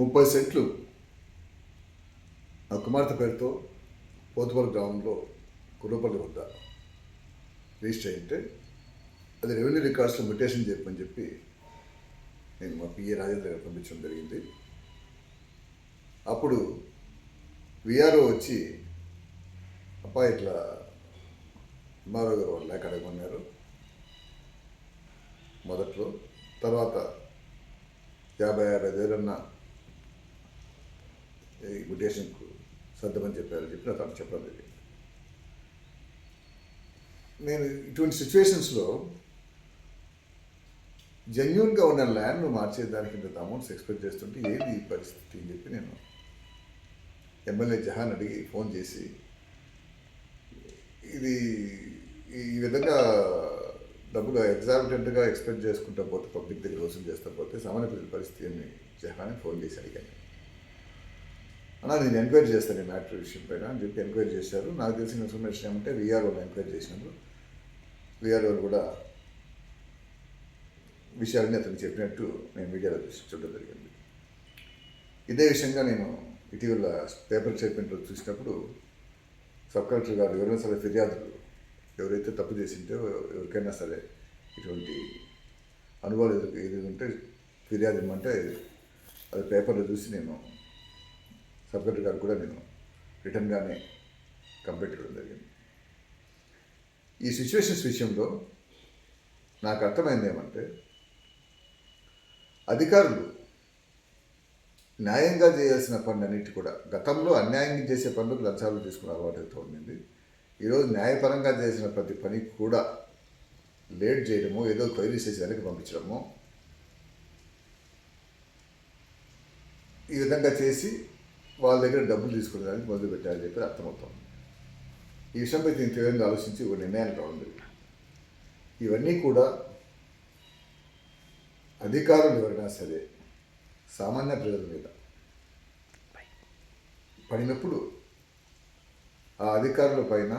ముప్పై సెంట్లు ఆ కుమార్తె పేరుతో పోతుపల్లి గ్రామంలో కుర్రపల్లి వద్ద రిజిస్టర్ అయింటే అది రెవెన్యూ రికార్డ్స్లో మ్యూటేషన్ చెప్పని చెప్పి నేను మా పిఏ రాజేంద్ర గారు పంపించడం జరిగింది. అప్పుడు విఆర్ఓ వచ్చి అప్పా ఇట్లా ఎంఆర్ఓ గారు వాళ్ళు లేక అడగమన్నారు మొదట్లో. తర్వాత యాభై యాభై వేలన్న ఈ మ్యుటేషన్కు సర్దమని చెప్పారని చెప్పి నాకు అతను చెప్పడం జరిగింది నేను ఇటువంటి సిచ్యువేషన్స్లో జెన్యున్గా ఉన్న ల్యాండ్ను మార్చేదానికి ఇంత అమౌంట్స్ ఎక్స్పెక్ట్ చేస్తుంటే ఏది ఈ పరిస్థితి అని చెప్పి నేను ఎమ్మెల్యే జహాన్ అడిగి ఫోన్ చేసి ఇది ఈ విధంగా డబ్బులు ఎగ్జామిటెంట్గా ఎక్స్పెక్ట్ చేసుకుంటా పోతే పబ్లిక్ దగ్గర వసూలు చేస్తా పోతే సామాన్య ప్రజల పరిస్థితి అని జహాన్ ఫోన్ చేసి అడిగాను. అలా నేను ఎంక్వైరీ చేస్తాను ఈ మ్యాటర్ విషయం పైన అని చెప్పి ఎంక్వైరీ చేశారు. నాకు తెలిసిన ఇన్ఫర్మేషన్ ఏమంటే విఆర్ఓని ఎంక్వైరీ చేసినప్పుడు విఆర్ఓ కూడా విషయాలని అతను చెప్పినట్టు నేను మీడియాలో చూడడం జరిగింది. ఇదే విషయంగా నేను ఇటీవల పేపర్ స్టేట్మెంట్లో చూసినప్పుడు సబ్ కలెక్టర్ గారు ఎవరైనా సరే ఫిర్యాదులు ఎవరైతే తప్పు చేసింటే ఎవరికైనా సరే ఇటువంటి అనుభవాలు ఎదురు ఎదురుంటే ఉంటే ఫిర్యాదు ఇమ్మంటే అది పేపర్లో చూసి నేను సబ్ గారు కూడా నేను రిటర్న్గానే కంప్లైంట్ ఇవ్వడం జరిగింది. ఈ సిచ్యువేషన్స్ విషయంలో నాకు అర్థమైంది ఏమంటే అధికారులు న్యాయంగా చేయాల్సిన పనులన్నిటి కూడా గతంలో అన్యాయంగా చేసే పనులకు లంచాలు తీసుకునే అలవాటు ఉండింది. ఈరోజు న్యాయపరంగా చేసిన ప్రతి పని కూడా లేట్ చేయడము ఏదో క్వైరీ చేసేదానికి పంపించడము ఈ విధంగా చేసి వాళ్ళ దగ్గర డబ్బులు తీసుకునేదానికి మొదలు పెట్టారని చెప్పి అర్థమవుతుంది. ఈ విషయంపై దీని తీవ్రంగా ఆలోచించి ఒక నిర్ణయానికి రావడం జరిగింది. ఇవన్నీ కూడా అధికారులు ఎవరైనా సరే సామాన్య ప్రజల మీద పడినప్పుడు ఆ అధికారుల పైన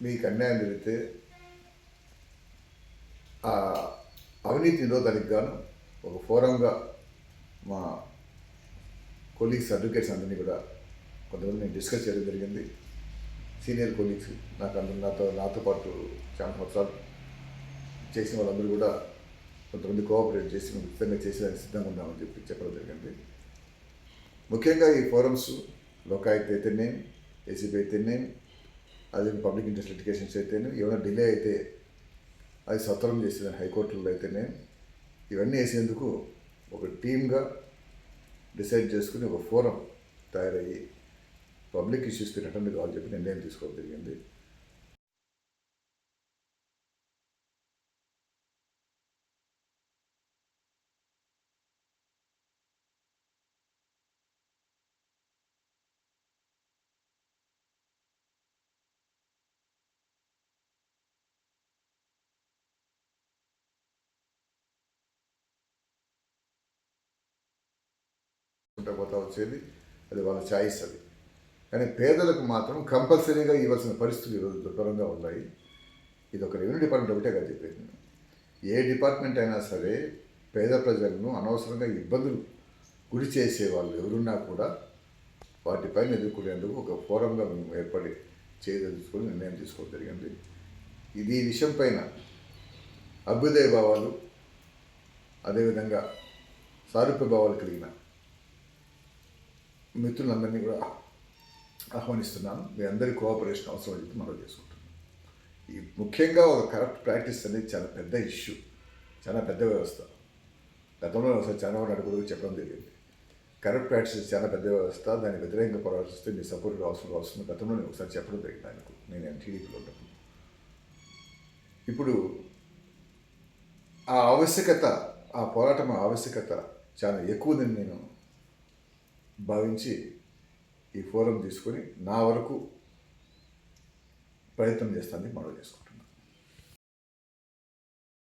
మీకు అన్యాయం జరిగితే ఆ అవినీతి నిరోధానికి గాను ఒక ఫోరంగా మా కొలీగ్స్ అడ్వకేట్స్ అందరినీ కూడా కొంతమంది నేను డిస్కస్ చేయడం జరిగింది. సీనియర్ కొలీగ్స్ నాకు అందరూ నాతో నాతో పాటు చాలా సంవత్సరాలు చేసిన వాళ్ళందరూ కూడా కొంతమంది కోఆపరేట్ చేసి మేము ఖచ్చితంగా చేసేదానికి సిద్ధంగా ఉన్నామని చెప్పి చెప్పడం జరిగింది. ముఖ్యంగా ఈ ఫోరమ్స్ లోకాయుక్త అయితేనే ఏసీబీ అయితేనే అదే పబ్లిక్ ఇంట్రెస్ట్ లిటికేషన్స్ అయితేనే ఏమైనా డిలే అయితే అది సత్వరం చేసేదాన్ని హైకోర్టులో అయితేనే ఇవన్నీ వేసేందుకు ఒక టీమ్గా డిసైడ్ చేసుకుని ఒక ఫోరం తయారయ్యి పబ్లిక్ ఇష్యూస్కి రిటర్న్ కావాలని చెప్పి నిర్ణయం తీసుకోవడం జరిగింది. చేసుకుంటూ పోతా వచ్చేది అది వాళ్ళ ఛాయిస్ అది. కానీ పేదలకు మాత్రం కంపల్సరీగా ఇవ్వాల్సిన పరిస్థితులు ఈరోజు దుర్భరంగా ఉన్నాయి. ఇది ఒక రెవెన్యూ డిపార్ట్మెంట్ ఒకటే కదా చెప్పేది. నేను. ఏ డిపార్ట్మెంట్ అయినా సరే పేద ప్రజలను అనవసరంగా ఇబ్బందులు గురి చేసే వాళ్ళు ఎవరున్నా కూడా వాటిపైన ఎదుర్కొనేందుకు ఒక ఫోరంగా మేము ఏర్పడి చేయదలుచుకొని నిర్ణయం తీసుకోవడం జరిగింది. ఇది ఈ విషయం పైన అభ్యుదయ భావాలు అదేవిధంగా సారూప్య భావాలు కలిగిన మిత్రులందరినీ కూడా ఆహ్వానిస్తున్నాను మీ అందరి కోఆపరేషన్ అవసరం చెప్పి మనం చేసుకుంటున్నాం. ఈ ముఖ్యంగా ఒక కరప్ట్ ప్రాక్టీస్ అనేది చాలా పెద్ద ఇష్యూ చాలా పెద్ద వ్యవస్థ. గతంలో ఒకసారి చాలా నాయుడు చెప్పడం జరిగింది. కరప్ట్ ప్రాక్టీస్ చాలా పెద్ద వ్యవస్థ దాన్ని వ్యతిరేకంగా పోరాడిస్తే మీ సపోర్ట్ అవసరం వస్తుంది. గతంలో నేను ఒకసారి చెప్పడం జరిగింది ఆయనకు. నేను టీడీపీలో ఉన్నప్పుడు. ఇప్పుడు ఆ ఆవశ్యకత ఆ పోరాటం ఆవశ్యకత చాలా ఎక్కువదని నేను భావించి ఈ ఫోరం తీసుకొని నా వరకు ప్రయత్నం చేస్తానని మనం చేసుకుంటాం